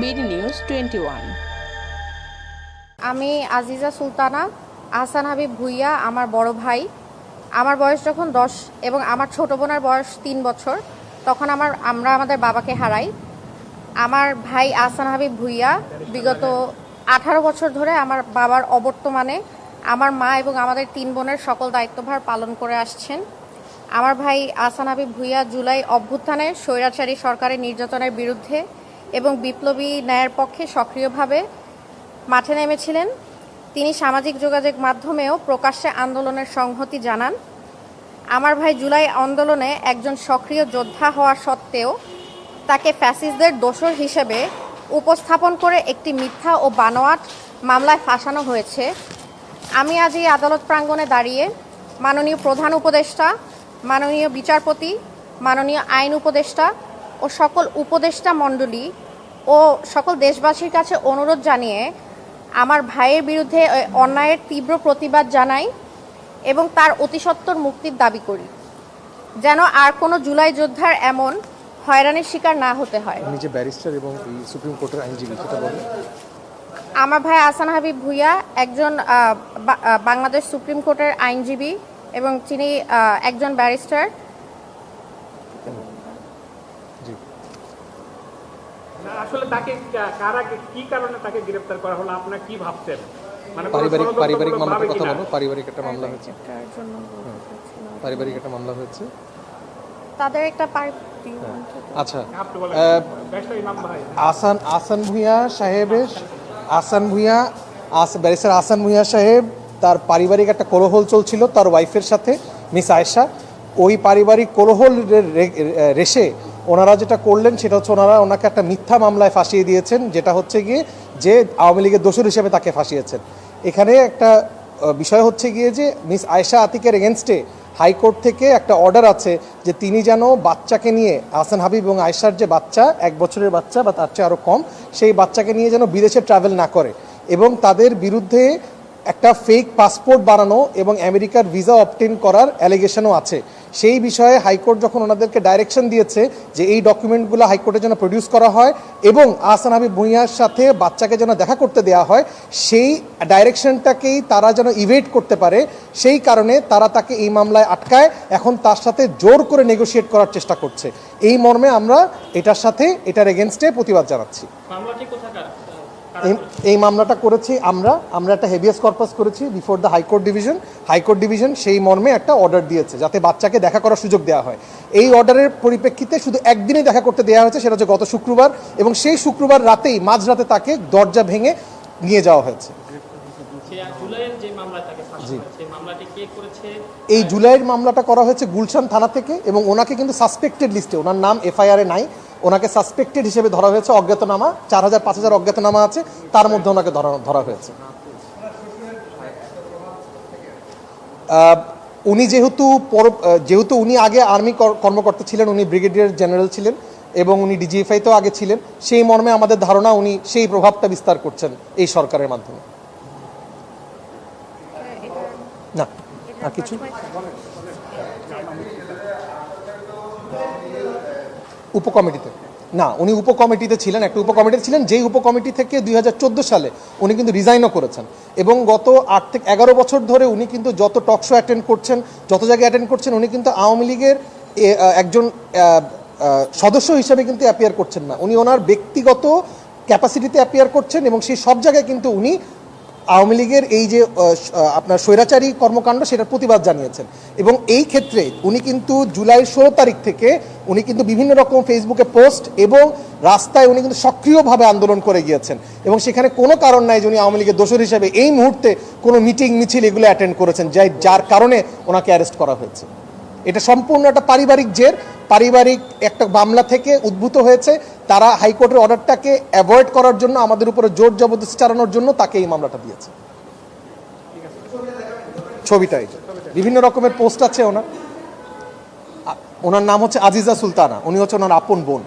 BD news twenty one. আমি আজিজা সুলতানা, আহসান হাবিব ভুইয়া, আমার বড় ভাই। আমার বয়স যখন দশ এবং আমার ছোট বোনের বয়স তিন বছর, তখন আমার, আমরা আমাদের বাবাকে হারাই। আমার ভাই আহসান হাবিব ভুইয়া, বিগত আঠারো বছর ধরে আমার বাবার অবর্তমানে আমার মা এবং আমাদের তিন বোনের সকল দায়িত্বভার পালন করে আসছেন। আমার ভাই আহসান হাবিব ভুইয়া জুলাই অভ্যুত্থানে স্বৈরাচারী সরকারের নির্যাতনের বিরুদ্ধে এবং বিপ্লবী ন্যায়ের পক্ষে সক্রিয়ভাবে মাঠে নেমেছিলেন। তিনি সামাজিক যোগাযোগ মাধ্যমেও প্রকাশ্যে আন্দোলনের সংহতি জানান। আমার ভাই জুলাই আন্দোলনে একজন সক্রিয় যোদ্ধা হওয়া সত্ত্বেও তাকে ফ্যাসিস্টদের দোষর হিসেবে উপস্থাপন করে একটি মিথ্যা ও বানোয়াট মামলায় ফাঁসানো হয়েছে। আমি আজ এই আদালত প্রাঙ্গণে দাঁড়িয়ে মাননীয় প্রধান উপদেষ্টা, মাননীয় বিচারপতি, মাননীয় আইন উপদেষ্টা ও সকল উপদেষ্টা মণ্ডলী ও সকল দেশবাসীর কাছে অনুরোধ জানিয়ে আমার ভাইয়ের বিরুদ্ধে অন্যায়ের তীব্র প্রতিবাদ জানাই এবং তার অতিসত্বর মুক্তির দাবি করি। যেন আর কোনো জুলাই যোদ্ধার এমন হয়রানির শিকার না হতে হয়। ব্যারিস্টার এবং সুপ্রিম কোর্টের আইনজীবী সেটা বলেন। আমার ভাই আসান হাবিব ভুইয়া একজন বাংলাদেশ সুপ্রিম কোর্টের আইনজীবী এবং তিনি একজন ব্যারিস্টার। না, আসলে তাকে কারা কি কারণে তাকে গ্রেফতার করা হলো আপনারা কি ভাবছেন? মানে পারিবারিক পারিবারিক মামলার কথা পারিবারিক একটা মামলা হয়েছে। পারিবারিক একটা মামলা হয়েছে। তাদের একটা আচ্ছা ইমাম ভাই। আসান আসান ভুঁইয়া সাহেবের আসান ভুঁইয়া আস ব্যারিস্টার আসান ভুঁইয়া সাহেব তার পারিবারিক একটা কোলাহল চলছিল তার ওয়াইফের সাথে মিস আয়েশা। ওই পারিবারিক কোলাহল রেশে ওনারা যেটা করলেন সেটা হচ্ছে ওনারা ওনাকে একটা মিথ্যা মামলায় ফাঁসিয়ে দিয়েছেন, যেটা হচ্ছে গিয়ে যে আওয়ামী লীগের দোষর হিসেবে তাকে ফাঁসিয়েছেন। এখানে একটা বিষয় হচ্ছে গিয়ে যে মিস আয়েশা আতিকের এগেনস্টে হাইকোর্ট থেকে একটা অর্ডার আছে যে তিনি যেন বাচ্চাকে নিয়ে আহসান হাবিব এবং আয়েশার যে বাচ্চা, এক বছরের বাচ্চা বা তার চেয়ে আরও কম, সেই বাচ্চাকে নিয়ে যেন বিদেশে ট্রাভেল না করে এবং তাদের বিরুদ্ধে একটা ফেক পাসপোর্ট বানানো এবং আমেরিকার ভিসা অবটেন করার অ্যালিগেশনও আছে। সেই বিষয়ে হাইকোর্ট যখন ওনাদেরকে ডাইরেকশন দিয়েছে যে এই ডকুমেন্টগুলো হাইকোর্টে যেন প্রডিউস করা হয় এবং আহসান হাবিব ভুঁইয়ার সাথে বাচ্চাকে যেন দেখা করতে দেওয়া হয়, সেই ডাইরেকশনটাকেই তারা যেন ইভেট করতে পারে, সেই কারণে তারা তাকে এই মামলায় আটকায়, এখন তার সাথে জোর করে নেগোশিয়েট করার চেষ্টা করছে। এই মর্মে আমরা এটার সাথে, এটার এগেনস্টে প্রতিবাদ জানাচ্ছি। মামলাটি কোথাকার? এই মামলাটা করেছি আমরা আমরা একটা হেভিয়াস কর্পাস করেছি before the high court division high court division সেই মর্মে একটা অর্ডার দিয়েছে, যাতে বাচ্চাকে দেখা করার সুযোগ দেওয়া হয়। এই অর্ডারের পরিপ্রেক্ষিতে শুধু একদিনে দেখা করতে দেওয়া হয়েছে, সেটা হচ্ছে গত শুক্রবার এবং সেই শুক্রবার রাতেই মাঝরাতে তাকে দরজা ভেঙে নিয়ে যাওয়া হয়েছে। কে করেছে? এই জুলাইয়ের মামলাটা করা হয়েছে গুলশান থানা থেকে এবং ওনাকে কিন্তু সাসপেক্টেড লিস্টে ওনার নাম এফআইআরে নাই। ওনাকে সাসপেক্টেড হিসেবে ধরা হয়েছে অজ্ঞাতনামা চার হাজার পাঁচ হাজার অজ্ঞাতনামা আছে তার মধ্যে ওনাকে ধরা ধরা হয়েছে। উনি যেহেতু পর- যেহেতু উনি আগে আর্মি কর- কর্মকর্তা ছিলেন উনি ব্রিগেডিয়ার জেনারেল ছিলেন এবং উনি ডিজিএফআইতেও আগে ছিলেন সেই মর্মে আমাদের ধারণা উনি সেই প্রভাবটা বিস্তার করছেন এই সরকারের মাধ্যমে। না, আর কিছু উপকমিটিতে। না, উনি উপকমিটিতে ছিলেন, একটা উপকমিটিতে ছিলেন, যেই উপকমিটি থেকে দুই সালে উনি কিন্তু রিজাইনও করেছেন। এবং গত আট থেকে এগারো বছর ধরে উনি কিন্তু যত টক শো অ্যাটেন্ড করছেন, যত জায়গায় অ্যাটেন্ড করছেন, উনি কিন্তু আওয়ামী লীগের একজন সদস্য হিসেবে কিন্তু অ্যাপিয়ার করছেন না। উনি ওনার ব্যক্তিগত ক্যাপাসিটিতে অ্যাপিয়ার করছেন এবং সেই সব জায়গায় কিন্তু উনি আওয়ামী লীগের এই যে আপনার স্বৈরাচারী কর্মকাণ্ড সেটার প্রতিবাদ জানিয়েছেন। এবং এই ক্ষেত্রে উনি কিন্তু জুলাই ষোলো তারিখ থেকে উনি কিন্তু বিভিন্ন রকম ফেসবুকে পোস্ট এবং রাস্তায় উনি কিন্তু সক্রিয়ভাবে আন্দোলন করে গিয়েছেন। এবং সেখানে কোনো কারণ নাই যে উনি আওয়ামী লীগের দোষর হিসেবে এই মুহূর্তে কোনো মিটিং, মিছিল এগুলো অ্যাটেন্ড করেছেন, যাই, যার কারণে ওনাকে অ্যারেস্ট করা হয়েছে। এটা সম্পূর্ণ একটা পারিবারিক জের। পারিবারিক একটা মামলা থেকে উদ্ভূত হয়েছে। তারা হাইকোর্টের অর্ডারটাকে অ্যাভয়েড করার জন্য আমাদের উপরে জোর জবরদস্তি চালানোর জন্য তাকে এই মামলাটা দিয়েছে। ছবিটা এই বিভিন্ন রকমের পোস্ট আছে ওনার। ওনার নাম হচ্ছে আজিজা সুলতানা। উনি হচ্ছে ওনার আপন বোন।